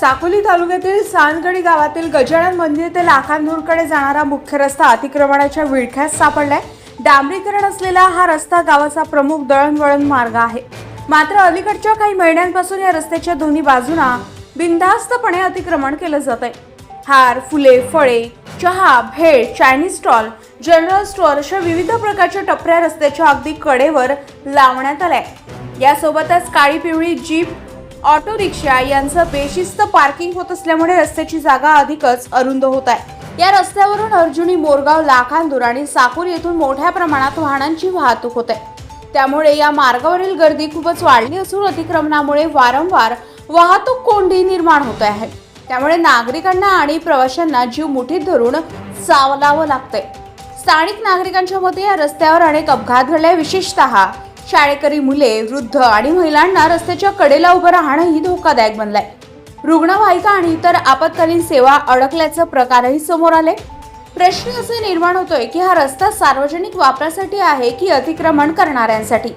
साकोली तालुक्यातील सानगडी गावातील गजानन मंदिर ते लाखांदूरकडे जाणारा मुख्य रस्ता अतिक्रमणाच्या विळख्यात सापडलाय. डांबरीकरण असलेला हा रस्ता गावाचा प्रमुख दळणवळण मार्ग आहे. मात्र अलीकडच्या काही महिन्यांपासून या रस्त्याच्या दोन्ही बाजूना बिनधास्तपणे अतिक्रमण केलं जात आहे. हार फुले फळे चहा भेळ चायनीज स्टॉल जनरल स्टोअर अशा विविध प्रकारच्या टपऱ्या रस्त्याच्या अगदी कडेवर लावण्यात आल्या. यासोबतच काळी पिवळी जीप ऑटो रिक्षा यांचं बेशिस्त पार्किंग होत असल्यामुळे रस्त्याची जागा अधिकच अरुंद होत आहे. या रस्त्यावरून अर्जुनी मोरगाव लाखांदूर आणि साकूर येथून मोठ्या प्रमाणात वाहनांची वाहतूक होते. त्यामुळे या मार्गावरील गर्दी खूपच वाढली असून अतिक्रमणामुळे वारंवार वाहतूक कोंडी निर्माण होत आहे. त्यामुळे नागरिकांना आणि प्रवाशांना जीव मुठीत धरून चावलावं लागतंय. स्थानिक नागरिकांच्या मते या रस्त्यावर अनेक अपघात घडले विशेषतः शाळेकरी मुले वृद्ध आणि महिलांना रस्त्याच्या कडेला उभं राहणंही धोकादायक बनलंय. रुग्णवाहिका आणि इतर आपत्कालीन सेवा अडकल्याचं प्रकारही समोर आले प्रश्न असे निर्माण होतोय की हा रस्ता सार्वजनिक वापरासाठी आहे की अतिक्रमण करणाऱ्यांसाठी?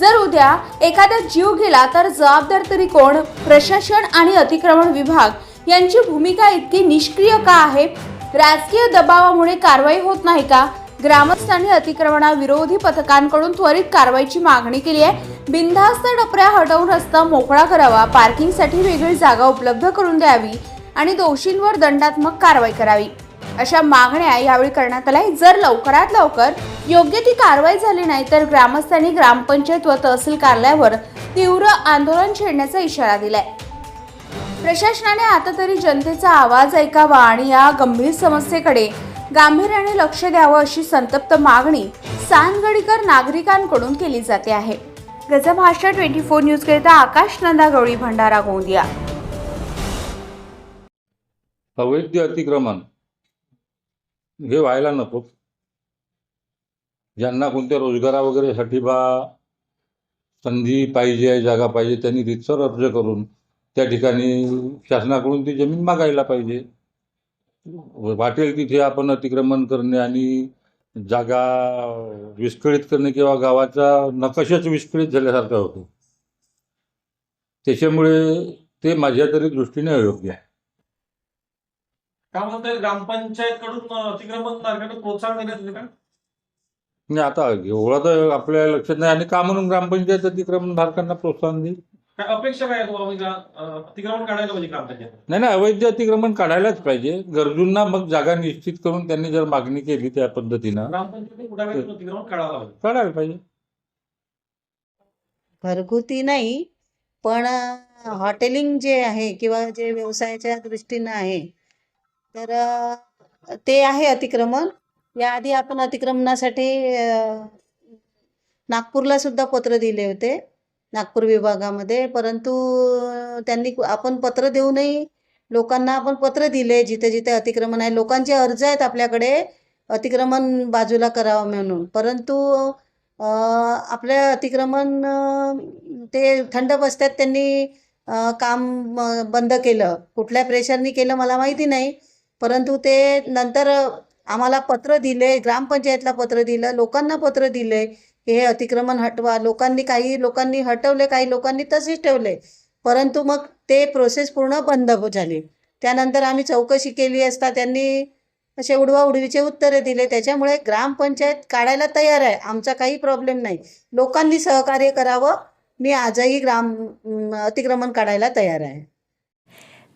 जर उद्या एखादा जीव गेला तर जबाबदार तरी कोण? प्रशासन आणि अतिक्रमण विभाग यांची भूमिका इतकी निष्क्रिय का आहे? राजकीय दबावामुळे कारवाई होत नाही का? ग्रामस्थांनी अतिक्रमणाविरोधी पथकांकडून त्वरित कारवाईची मागणी केली आहे. बिनधास्त टपऱ्या हटवून रस्ता मोकळा करावा पार्किंगसाठी वेगळी जागा उपलब्ध करून द्यावी आणि दोषींवर दंडात्मक कारवाई करावी. अशा मागण्या यावेळी करण्यात आल्या जर लवकरात लवकर योग्य ती कारवाई झाली नाही तर ग्रामस्थांनी ग्रामपंचायत व तहसील कार्यालयावर तीव्र आंदोलन छेडण्याचा इशारा दिलाय. प्रशासनाने आता तरी जनतेचा आवाज ऐकावा आणि या गंभीर समस्येकडे गांभीर्याने लक्ष द्यावं अशी संतप्त मागणी सानगडीकर नागरिकांकडून केली जाते आहे. गजा भाषा ट्वेंटी फोर न्यूज करिता आकाश नंदा गवळी भंडारा गोंदिया. अवैध अतिक्रमण हे व्हायला नको. ज्यांना कोणत्या रोजगारा वगैरेसाठी बा संधी पाहिजे जागा पाहिजे त्यांनी रितसर अर्ज करून त्या ठिकाणी शासनाकडून ती जमीन मागायला पाहिजे. वाटेल तिथे आपण अतिक्रमण करणे आणि जागा विस्कळीत करणे किंवा गावाचा नकाशाच विस्कळीत झाल्यासारखा होतो. त्याच्यामुळे ते माझ्या तरी दृष्टीने अयोग्य आहे. ग्रामपंचायत कडून अतिक्रमण प्रोत्साहन देण्यात का? नाही आता एवढं तर आपल्या लक्षात नाही. आणि का म्हणून ग्रामपंचायत अतिक्रमण धारकांना प्रोत्साहन देईल? काय अपेक्षा काय आहे तुम्हाला? म्हणजे अं, अतिक्रमण काढायला पाहिजे ग्रामपंचायत नाही नाही अवैध अतिक्रमण काढायलाच पाहिजे. गरजूंना मग जागा निश्चित करून त्यांनी जर मागणी केली त्या पद्धतीनं ग्रामपंचायतीने पुढाकार घेऊन अतिक्रमण काढायला पाहिजे काढायला पाहिजे. घरगुती नाही पण अ, हॉटेलिंग जे आहे किंवा जे व्यवसायाच्या दृष्टीनं आहे तर अ, ते आहे अतिक्रमण. याआधी आपण अतिक्रमणासाठी अ, नागपूरला सुद्धा पत्र दिले होते. नागपूर विभागामध्ये. परंतु त्यांनी आपण पत्र देऊनही लोकांना आपण पत्र दिले जिथे जिथे अतिक्रमण आहे. लोकांचे अर्ज आहेत आपल्याकडे अतिक्रमण बाजूला करावं म्हणून. परंतु आपल्या अतिक्रमण ते थंड बसतात त्यांनी काम बंद केलं. कुठल्या प्रेशरनी केलं मला माहिती नाही. परंतु ते नंतर आम्हाला पत्र दिले ग्रामपंचायतला पत्र दिलं लोकांना पत्र दिले. हे अतिक्रमण हटवा. लोकांनी काही लोकांनी हटवले काही लोकांनी तसेच ठेवले. परंतु मग ते प्रोसेस पूर्ण बंद हो झाली. त्यानंतर आम्ही चौकशी केली असता त्यांनी असे उडवा उडवीचे उत्तरे दिले. त्याच्यामुळे ग्रामपंचायत काढायला तयार आहे. आमचा काही प्रॉब्लेम नाही. लोकांनी सहकार्य करावं. मी आजही ग्राम अतिक्रमण काढायला तयार आहे.